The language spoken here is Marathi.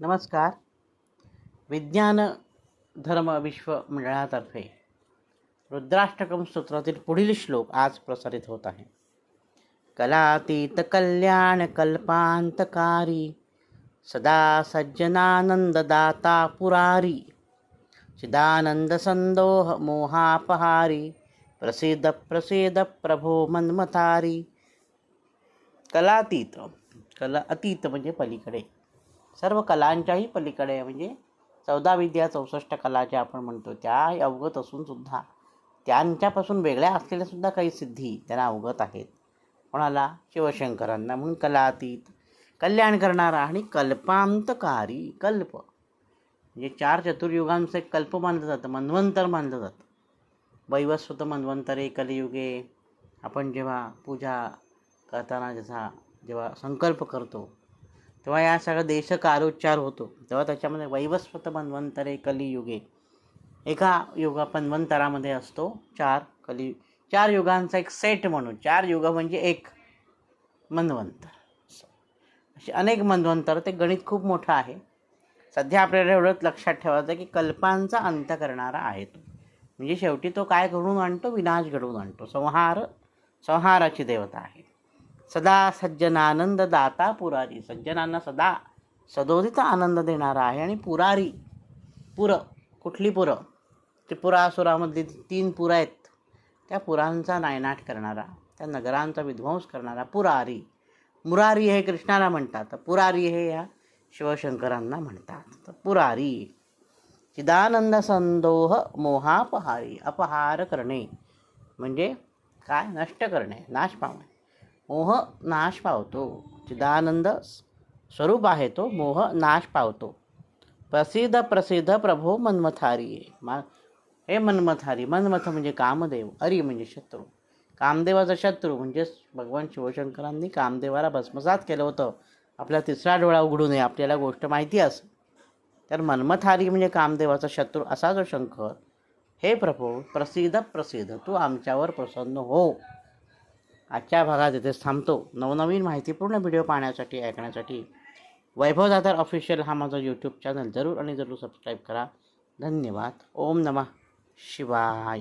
नमस्कार। विज्ञान धर्म विश्व मंडळातर्फे रुद्राष्टकम स्तोत्रातील पुढील श्लोक आज प्रसारित होत आहे. कलातीत कल्याण कल्पांतकारी, सदा सज्जनानंददाता पुरारी, चिदानंद संदोह मोहापहारी, प्रसिद्ध प्रसिद्ध प्रभो मन्मथारी. कलातीत, कला अतीत म्हणजे पलीकडे. सर्व कलांच्याही पलीकडे म्हणजे चौदा विद्या चौसष्ट कला ज्या आपण म्हणतो त्या अवगत असूनसुद्धा त्यांच्यापासून वेगळ्या असलेल्या सुद्धा काही सिद्धी त्यांना अवगत आहेत. कोणाला? शिवशंकरांना. म्हणून कलातीत कल्याण करणारा आणि कल्पांतकारी कल्प. म्हणजे चार चतुर्युगांचं एक कल्प मानलं जातं मन्वंतर मानलं जातं. वैवस्वत मन्वंतरे कलियुगे. आपण जेव्हा पूजा करताना जसा जेव्हा संकल्प करतो तेव्हा या सगळं देशकारोच्चार होतो. तेव्हा त्याच्यामध्ये वैवस्वत मन्वंतरे कलियुगे. एका युगा पन्वंतरामध्ये असतो. चार कली चार युगांचा एक सेट म्हणून. चार युग म्हणजे एक मन्वंतर. असे अनेक मन्वंतर ते गणित खूप मोठं आहे. सध्या आपल्याला एवढंच लक्षात ठेवायचं की कल्पांचा अंत करणारा आहे तो. म्हणजे शेवटी तो काय घडवून आणतो? विनाश घडवून आणतो. संहार संहाराची देवता आहे. सदा सज्जनानंद दाता पुरारी. सज्जनांना सदा सदोदित आनंद देणारा आहे. आणि पुरारी पुर कुठली पुरं? त्रिपुरासुरामधली तीन पुरं आहेत. त्या पुरांचा नायनाट करणारा त्या नगरांचा विध्वंस करणारा पुरारी. मुरारी हे कृष्णाला म्हणतात. पुरारी हे या शिवशंकरांना म्हणतात. तर पुरारी चिदानंद संदोह मोहापहारी अपहार करणे. म्हणजे काय? नष्ट करणे नाश पावणे. मोह नाश पावतो. चिदानंद स्वरूप आहे तो मोह नाश पावतो. प्रसिद्ध प्रसिद्ध प्रभो मन्मथारी मा हे मन्मथारी मन्मथ म्हणजे कामदेव अरी म्हणजे शत्रू. कामदेवाचा शत्रू म्हणजेच भगवान शिवशंकरांनी कामदेवाला भस्मसात केलं होतं. आपला तिसरा डोळा उघडू नये आपल्याला गोष्ट माहिती असं. तर मन्मथारी म्हणजे कामदेवाचा शत्रू असा जो शंकर हे प्रभू प्रसिद्ध प्रसिद्ध तू आमच्यावर प्रसन्न हो. आजच्या भागात इथे थांबतो. नवनवीन माहितीपूर्ण व्हिडिओ पाहण्यासाठी ऐकण्यासाठी वैभव दादर ऑफिशियल हा माझा यूट्यूब चॅनल जरूर आणि जरूर सबस्क्राईब करा. धन्यवाद. ओम नमः शिवाय.